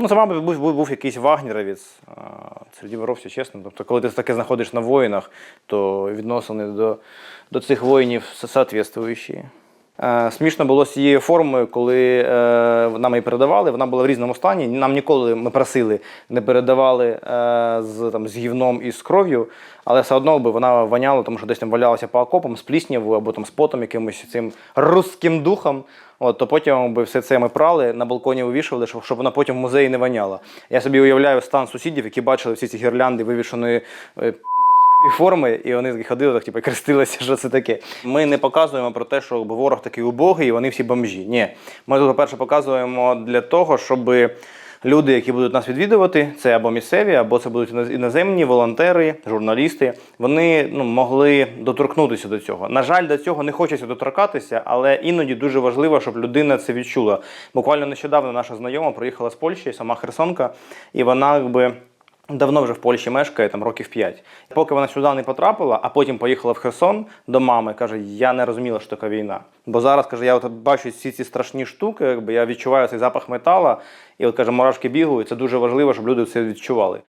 Ну, це, мабуть, був, був, був якийсь вагнеровець серед європейців, чесно. Тобто, коли ти таке знаходиш на воїнах, то відносини до, до цих воїнів соответствуючі. Е, Смішно було з цією формою, коли е, нам її передавали, вона була в різному стані. Нам ніколи ми просили, не передавали е, з, там, з гівном і з кров'ю, але все одно би вона воняла, тому що десь там валялася по окопам з пліснявою або там з потом якимось цим русським духом. От, то потім би все це ми прали, на балконі вивішували, щоб, вона потім в музеї не воняла. Я собі уявляю стан сусідів, які бачили всі ці гірлянди вивішеної форми, і вони ходили, так типу, крестилися, що це таке. Ми не показуємо про те, що ворог такий убогий, і вони всі бомжі. Ні. Ми тут, по-перше, показуємо для того, щоб люди, які будуть нас відвідувати, це або місцеві, або це будуть іноз- іноземні волонтери, журналісти. Вони ну, могли доторкнутися до цього. На жаль, до цього не хочеться доторкатися, але іноді дуже важливо, щоб людина це відчула. Буквально нещодавно наша знайома приїхала з Польщі, сама Херсонка, і вона якби. Давно вже в Польщі мешкає, там років 5. Поки вона сюди не потрапила, а потім поїхала в Херсон до мами, каже, я не розуміла, що така війна. Бо зараз каже, я от бачу всі ці страшні штуки, якби я відчуваю цей запах метала, і от каже, мурашки бігають. Це дуже важливо, щоб люди це відчували.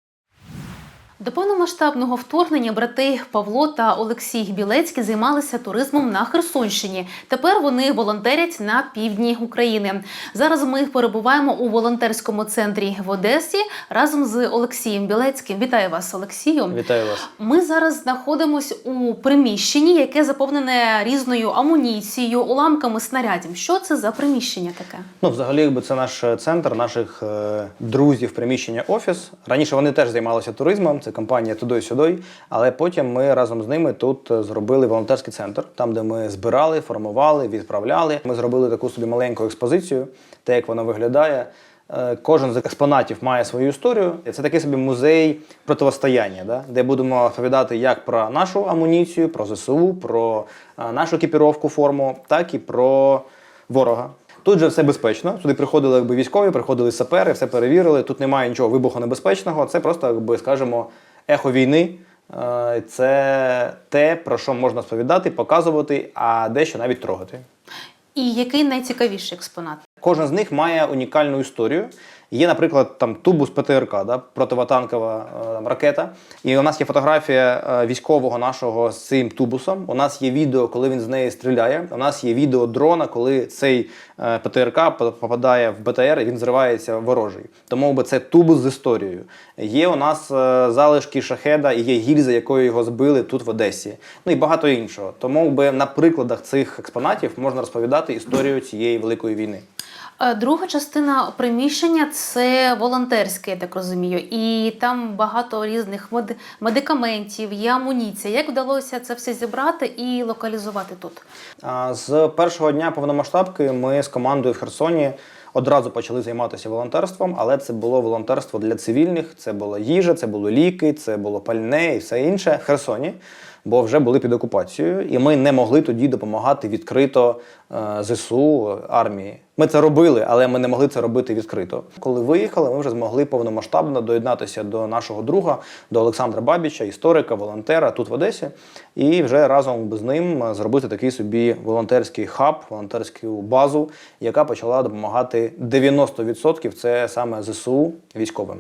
До повномасштабного вторгнення брати Павло та Олексій Білецькі займалися туризмом на Херсонщині. Тепер вони волонтерять на півдні України. Зараз ми перебуваємо у волонтерському центрі в Одесі разом з Олексієм Білецьким. Вітаю вас, Олексію. Вітаю вас. Ми зараз знаходимося у приміщенні, яке заповнене різною амуніцією, уламками снарядів. Що це за приміщення таке? Ну, взагалі, якби це наш центр, наших е, друзів, приміщення офіс. Раніше вони теж займалися туризмом, це компанія туди-сюди. Але потім ми разом з ними тут е, зробили волонтерський центр, там, де ми збирали, формували, відправляли. Ми зробили таку собі маленьку експозицію, те, як воно виглядає. Е, Кожен з експонатів має свою історію. Це такий собі музей протистояння, да? де будемо розповідати як про нашу амуніцію, про ЗСУ, про е, нашу екіпіровку форму, так і про ворога. Тут же все безпечно. Сюди приходили якби військові, приходили сапери, все перевірили. Тут немає нічого вибухонебезпечного. Це просто, якби скажімо, ехо війни. Е, Це те, про що можна сповідати, показувати, а дещо навіть трогати. І який найцікавіший експонат? Кожен з них має унікальну історію. Є, наприклад, там тубус ПТРК, да, противотанкова е, там, ракета. І у нас є фотографія е, військового нашого з цим тубусом. У нас є відео, коли він з неї стріляє. У нас є відео дрона, коли цей е, ПТРК попадає в БТР і він зривається ворожий. Тому би це тубус з історією. Є у нас залишки шахеда і є гільза, якою його збили тут в Одесі. Ну і багато іншого. Тому би на прикладах цих експонатів можна розповідати історію цієї великої війни. Е, Друга частина приміщення це волонтерське, я так розумію, і там багато різних мед- медикаментів, є амуніція. Як вдалося це все зібрати і локалізувати тут? З першого дня повномасштабки ми з командою в Херсоні одразу почали займатися волонтерством, але це було волонтерство для цивільних. Це була їжа, це були ліки, це було пальне і все інше в Херсоні, бо вже були під окупацією, і ми не могли тоді допомагати відкрито е, ЗСУ армії. Ми це робили, але ми не могли це робити відкрито. Коли виїхали, ми вже змогли повномасштабно доєднатися до нашого друга, до Олександра Бабіча, історика, волонтера тут в Одесі, і вже разом з ним е, зробити такий собі волонтерський хаб, волонтерську базу, яка почала допомагати 90% це саме ЗСУ військовим.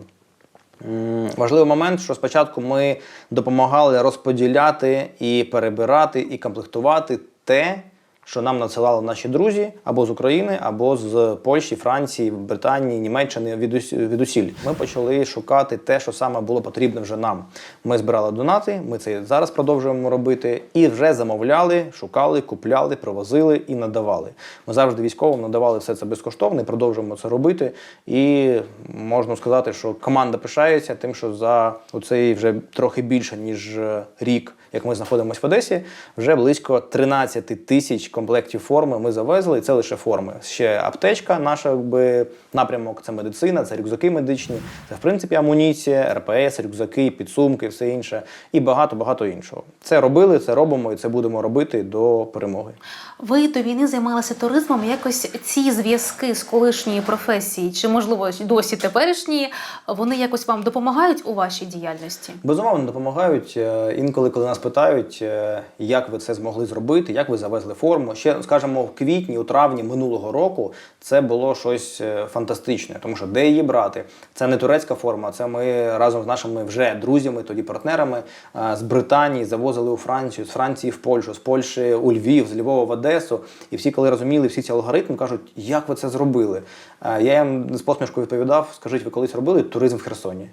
Важливий момент, що спочатку ми допомагали розподіляти і перебирати, і комплектувати те, що нам надсилали наші друзі або з України, або з Польщі, Франції, Британії, Німеччини від ус- від усіль. Ми почали шукати те, що саме було потрібно вже нам. Ми збирали донати, ми це зараз продовжуємо робити, і вже замовляли, шукали, купляли, привозили і надавали. Ми завжди військовим надавали все це безкоштовно і продовжуємо це робити. І можна сказати, що команда пишається тим, що за оцей вже трохи більше ніж е, рік, як ми знаходимося в Одесі, вже близько 13 тисяч комплектів форми ми завезли. І це лише форми. Ще аптечка, наша якби напрямок, це медицина, це рюкзаки медичні, це в принципі амуніція, РПС, рюкзаки, підсумки, все інше, і багато багато іншого. Це робили, це робимо і це будемо робити до перемоги. Ви до війни займалися туризмом. Якось ці зв'язки з колишньої професії, чи можливо досі теперішньої, вони якось вам допомагають у вашій діяльності? Безумовно допомагають. Е, Інколи, коли нас нас питають, е, як ви це змогли зробити, як ви завезли форму. Ще скажімо, в квітні, у травні минулого року це було щось е, фантастичне, тому що де її брати? Це не турецька форма, це ми разом з нашими вже друзями, тоді партнерами е, з Британії завозили у Францію, з Франції в Польщу, з Польщі у Львів, з Львова в Одесу. І всі, коли розуміли всі ці алгоритми, кажуть, як ви це зробили? Я їм з посмішкою відповідав: скажіть, ви колись робили туризм в Херсоні?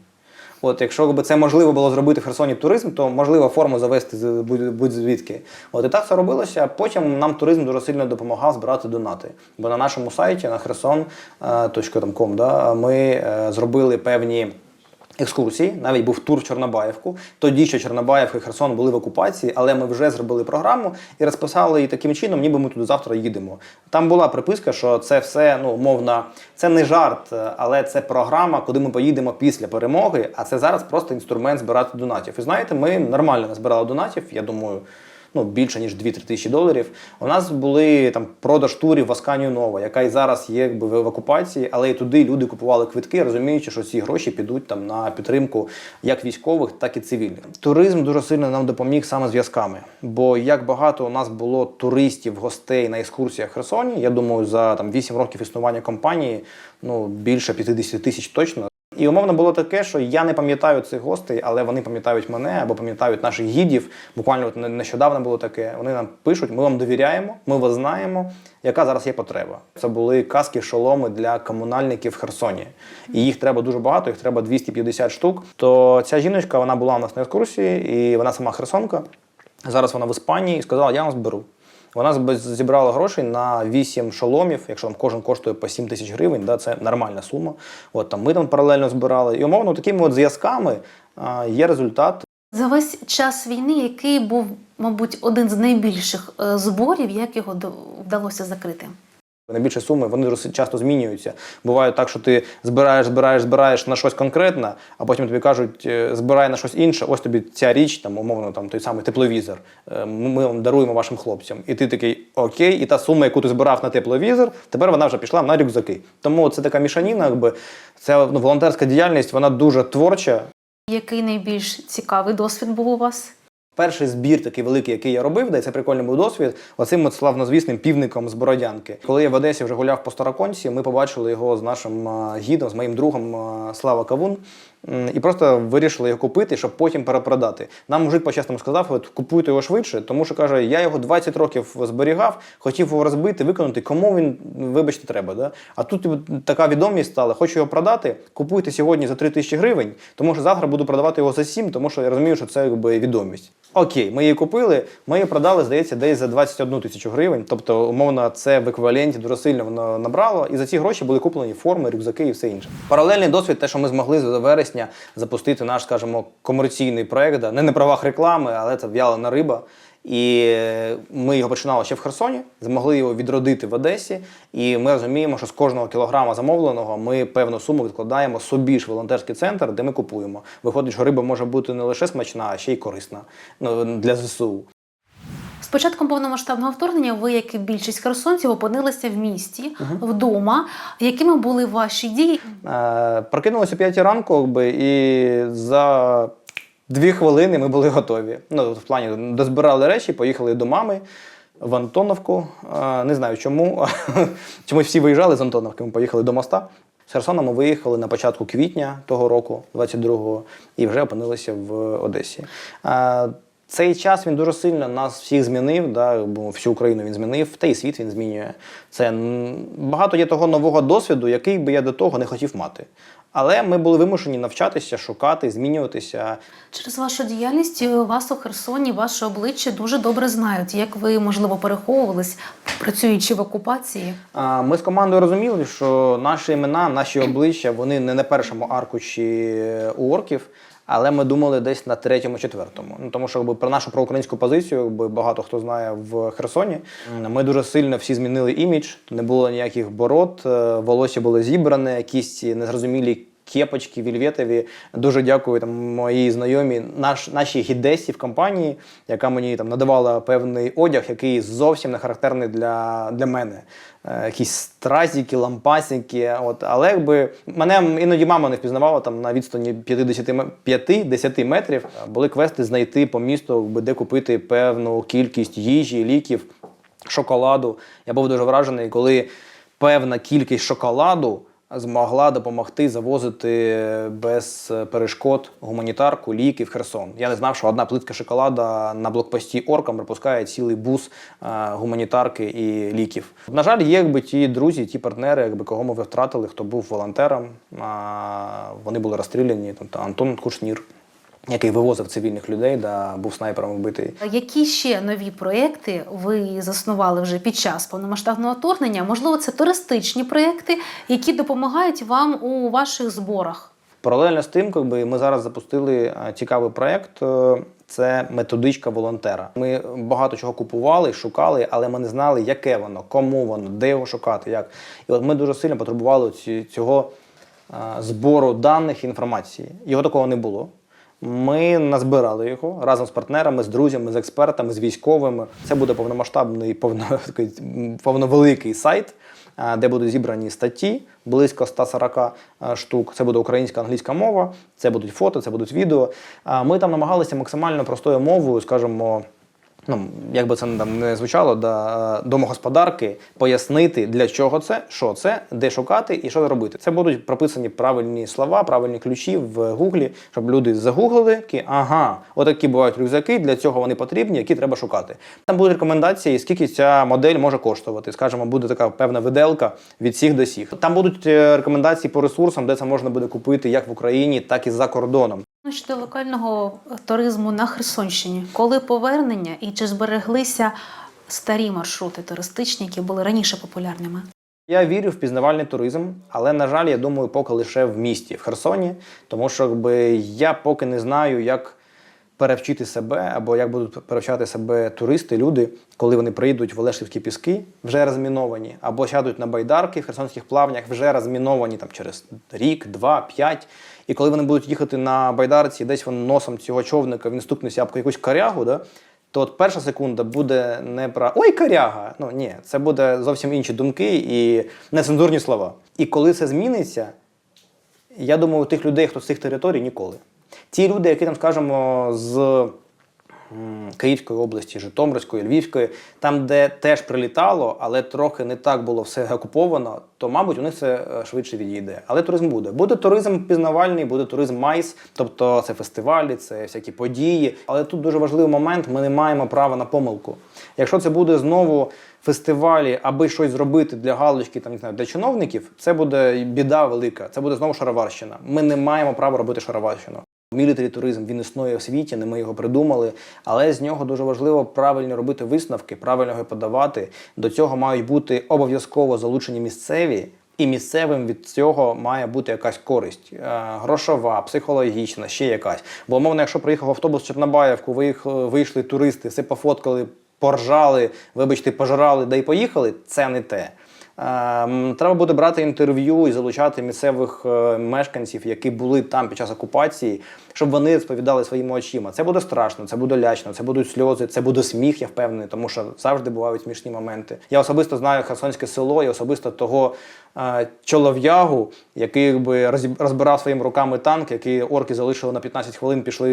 От, якщо б це можливо було зробити в Херсоні туризм, то можливо форму завести будь-звідки. От і так це робилося. Потім нам туризм дуже сильно допомагав збирати донати. Бо на нашому сайті на херсон.com да, ми е, зробили певні. Екскурсії, навіть був тур в Чорнобаївку. Тоді що Чорнобаївка і Херсон були в окупації, але ми вже зробили програму і розписали її таким чином, ніби ми туди завтра їдемо. Там була приписка, що це все ну умовно, це не жарт, але це програма, куди ми поїдемо після перемоги. А це зараз просто інструмент збирати донатів. І знаєте, ми нормально назбирали донатів. Я думаю. Ну, більше ніж 2-3 тисячі доларів. У нас були там продаж турів в Асканію Нова, яка і зараз є якби в окупації, але і туди люди купували квитки, розуміючи, що ці гроші підуть там на підтримку як військових, так і цивільних. Туризм дуже сильно нам допоміг саме зв'язками. Бо як багато у нас було туристів, гостей на екскурсіях в Херсоні, я думаю, за там 8 років існування компанії ну більше 50 тисяч точно. І умовно було таке, що я не пам'ятаю цих гостей, але вони пам'ятають мене або пам'ятають наших гідів. Буквально от нещодавно було таке. Вони нам пишуть: ми вам довіряємо, ми вас знаємо. Яка зараз є потреба? Це були каски, шоломи для комунальників в Херсоні. І їх треба дуже багато, їх треба 250 штук. То ця жіночка вона була у нас на екскурсії, і вона сама херсонка. Зараз вона в Іспанії і сказала: я вам зберу. Вона зібрала грошей на 8 шоломів, якщо там кожен коштує по 7 тисяч гривень, да, це нормальна сума. От там ми там паралельно збирали. І умовно такими от зв'язками а, є результат. За весь час війни, який був, мабуть, один з найбільших е, зборів, як його вдалося закрити? Найбільші суми вони часто змінюються. Буває так, що ти збираєш, збираєш, збираєш на щось конкретне, а потім тобі кажуть, е, збирай на щось інше. Ось тобі ця річ, там умовно, там той самий тепловізор. е, Ми вам даруємо вашим хлопцям. І ти такий окей, і та сума, яку ти збирав на тепловізор, тепер вона вже пішла на рюкзаки. Тому це така мішаніна, якби це ну, волонтерська діяльність, вона дуже творча. Який найбільш цікавий досвід був у вас? Перший збір такий великий, який я робив, де це прикольний був досвід, оцим от славнозвісним півником з Бородянки. Коли я в Одесі вже гуляв по Староконці, ми побачили його з нашим гідом, з моїм другом Слава Кавун. І просто вирішили його купити, щоб потім перепродати. Нам мужик по-чесному сказав, от купуйте його швидше, тому що каже, я його 20 років зберігав, хотів його розбити, виконати, кому він, вибачте, треба. Да? А тут така відомість стала, хочу його продати, купуйте сьогодні за 3 тисячі гривень, тому що завтра буду продавати його за 7, тому що я розумію, що це якби відомість. Окей, ми її купили, ми її продали, здається, десь за 21 тисячу гривень. Тобто, умовно, це в еквіваленті дуже сильно воно набрало. І за ці гроші були куплені форми, рюкзаки і все інше. Паралельний досвід, те, що ми змогли з вересня запустити наш, скажімо, комерційний проект, не на правах реклами, але це в'ялена риба. І ми його починали ще в Херсоні, змогли його відродити в Одесі. І ми розуміємо, що з кожного кілограма замовленого ми певну суму відкладаємо собі ж волонтерський центр, де ми купуємо. Виходить, що риба може бути не лише смачна, а ще й корисна ну, для ЗСУ. З початком повномасштабного вторгнення ви, як і більшість херсонців, опинилися в місті, вдома. Якими були ваші дії? Е, прокинулися о 5 ранку, якби, і за дві хвилини ми були готові. Ну, в плані дозбирали речі, поїхали до мами в Антоновку. Е, не знаю чому. Чомусь всі виїжджали з Антоновки, ми поїхали до моста. З Херсона ми виїхали на початку квітня того року, 22-го, і вже опинилися в Одесі. Цей час він дуже сильно нас всіх змінив, да, бо всю Україну він змінив, та й світ він змінює. Це багато є того нового досвіду, який би я до того не хотів мати. Але ми були вимушені навчатися, шукати, змінюватися. Через вашу діяльність е, вас у Херсоні, ваше обличчя дуже добре знають. Як ви, можливо, переховувались, працюючи в окупації? Ми з командою розуміли, що наші імена, наші обличчя, вони не на першому аркуші у орків. Але ми думали десь на третьому, четвертому. Ну тому що якби, про нашу проукраїнську позицію, якби, багато хто знає в Херсоні. Ми дуже сильно всі змінили імідж, не було ніяких бород, е, волосся було зібране, якісь незрозумілі кепочки вільветові. Дуже дякую там моїй знайомі, наш, нашій гідесі в компанії, яка мені там надавала певний одяг, який зовсім не характерний для, для мене. Е, Якісь стразики, лампасики. От. Але якби мене іноді мама не впізнавала там на відстані 50 ме- 5-10 метрів. Були квести знайти по місту, де купити певну кількість їжі, ліків, шоколаду. Я був дуже вражений, коли певна кількість шоколаду змогла допомогти завозити без перешкод гуманітарку, ліки в Херсон. Я не знав, що одна плитка шоколада на блокпості Оркам пропускає цілий бус е, гуманітарки і ліків. На жаль, є якби ті друзі, ті партнери, якби кого ми втратили, хто був волонтером. Вони були розстріляні. Тобто Антон Кушнір, який вивозив цивільних людей, да, був снайпером вбитий. Які ще нові проекти ви заснували вже під час повномасштабного вторгнення? Можливо, це туристичні проекти, які допомагають вам у ваших зборах? Паралельно з тим, якби ми зараз запустили е, цікавий проєкт. е, Це методичка волонтера. Ми багато чого купували, шукали, але ми не знали, яке воно, кому воно, де його шукати, як. І от ми дуже сильно потребували цього е, збору даних і інформації. Його такого не було. Ми назбирали його разом з партнерами, з друзями, з експертами, з військовими. Це буде повномасштабний, повно, повновеликий сайт, де будуть зібрані статті, близько 140 а, штук. Це буде українська англійська мова, це будуть фото, це будуть відео. Ми там намагалися максимально простою мовою, скажімо, ну, як би це там не звучало, да, домогосподарки пояснити, для чого це, що це, де шукати і що робити. Це будуть прописані правильні слова, правильні ключі в гуглі, щоб люди загуглили, такі, ага, отакі бувають рюкзаки, для цього вони потрібні, які треба шукати. Там будуть рекомендації, скільки ця модель може коштувати. Скажімо, буде така певна виделка від всіх до всіх. Там будуть е, рекомендації по ресурсам, де це можна буде купити як в Україні, так і за кордоном. Ну, Щодо локального туризму на Херсонщині, коли повернення і чи збереглися старі маршрути туристичні, які були раніше популярними? Я вірю в пізнавальний туризм, але на жаль, я думаю, поки лише в місті, в Херсоні, тому що якби я поки не знаю, як перевчити себе або як будуть перевчати себе туристи, люди, коли вони приїдуть в Олешівські піски, вже розміновані, або сядуть на байдарки в херсонських плавнях, вже розміновані там через рік, два, п'ять. І коли вони будуть їхати на байдарці, десь вони носом цього човника він стукнеться об якусь корягу, да, то от перша секунда буде не про ой, коряга. Ну ні, це буде зовсім інші думки і нецензурні слова. І коли це зміниться, я думаю, у тих людей, хто з цих територій, ніколи. Ті люди, які там, скажімо, з Київської області, Житомирської, Львівської, там, де теж прилітало, але трохи не так було все окуповано, то, мабуть, у них це швидше відійде. Але туризм буде. Буде туризм пізнавальний, буде туризм майс, тобто це фестивалі, це всякі події. Але тут дуже важливий момент: ми не маємо права на помилку. Якщо це буде знову фестивалі, аби щось зробити для галочки, там не знаю, для чиновників, це буде біда велика. Це буде знову шароварщина. Ми не маємо права робити шароварщину. Мілітарі туризм він існує в світі, не ми його придумали, але з нього дуже важливо правильно робити висновки, правильно його подавати. До цього мають бути обов'язково залучені місцеві, і місцевим від цього має бути якась користь Е, грошова, психологічна, ще якась. Бо умовно, якщо приїхав автобус в Чорнобаївку, виїх- вийшли туристи, все пофоткали, поржали, вибачте, пожрали, да й поїхали, це не те. Ем, Треба буде брати інтерв'ю і залучати місцевих е, мешканців, які були там під час окупації, щоб вони розповідали своїми очима. Це буде страшно, це буде лячно, це будуть сльози, це буде сміх, я впевнений, тому що завжди бувають смішні моменти. Я особисто знаю Херсонське село, і особисто того е, чолов'ягу, який розіб- розбирав своїми руками танк, який орки залишили на 15 хвилин, пішли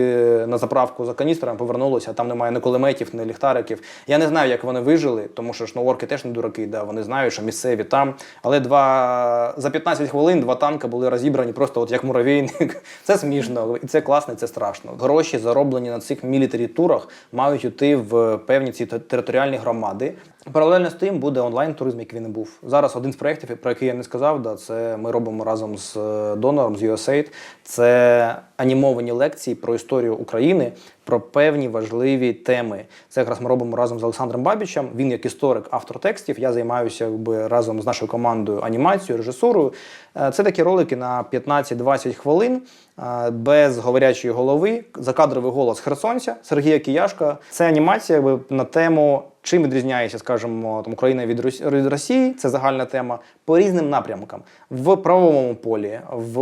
на заправку за каністром, повернулися, там немає ні кулеметів, ні ліхтариків. Я не знаю, як вони вижили, тому що ж ну, орки теж не дураки, да, вони знають, що місцеві там. Але два за 15 хвилин два танки були розібрані просто от як муравейник. Це смішно, і це класно, і це страшно. Гроші, зароблені на цих мілітарі турах, мають йти в певні ці територіальні громади. Паралельно з тим буде онлайн-туризм, який він і був. Зараз один з проєктів, про який я не сказав, да, це ми робимо разом з е, донором, з USAID. Це анімовані лекції про історію України. Про певні важливі теми. Це якраз ми робимо разом з Олександром Бабічем. Він як історик, автор текстів. Я займаюся якби разом з нашою командою анімацією, режисурою. Е, Це такі ролики на 15-20 хвилин е, без говорячої голови. Закадровий голос Херсонця Сергія Кияшка. Це анімація якби, на тему. Чим відрізняється, скажімо, там Україна від Рос- Росії, це загальна тема по різним напрямкам в правовому полі, в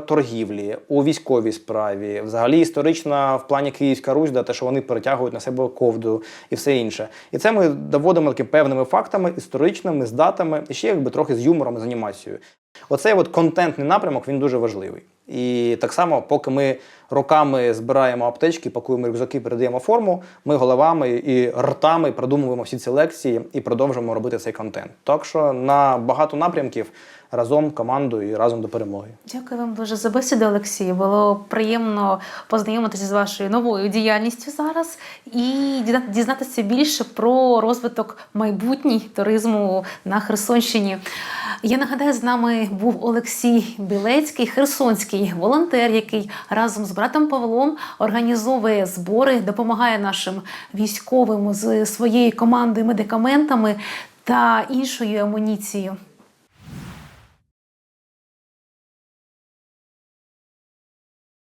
торгівлі, у військовій справі, взагалі історична в плані Київська Русь, да, те, що вони перетягують на себе ковду і все інше. І це ми доводимо такими певними фактами, історичними, з датами, і ще якби трохи з юмором з анімацією. Оцей от контентний напрямок він дуже важливий. І так само, поки ми роками збираємо аптечки, пакуємо рюкзаки, передаємо форму, ми головами і ртами продумуємо всі ці лекції і продовжуємо робити цей контент. Так що на багато напрямків разом командою і разом до перемоги. Дякую вам дуже за бесіду, Олексій. Було приємно познайомитися з вашою новою діяльністю зараз і дізнатися більше про розвиток майбутній туризму на Херсонщині. Я нагадаю, з нами був Олексій Білецький, херсонський волонтер, який разом з братом Павлом організовує збори, допомагає нашим військовим з своєї команди медикаментами та іншою амуніцією.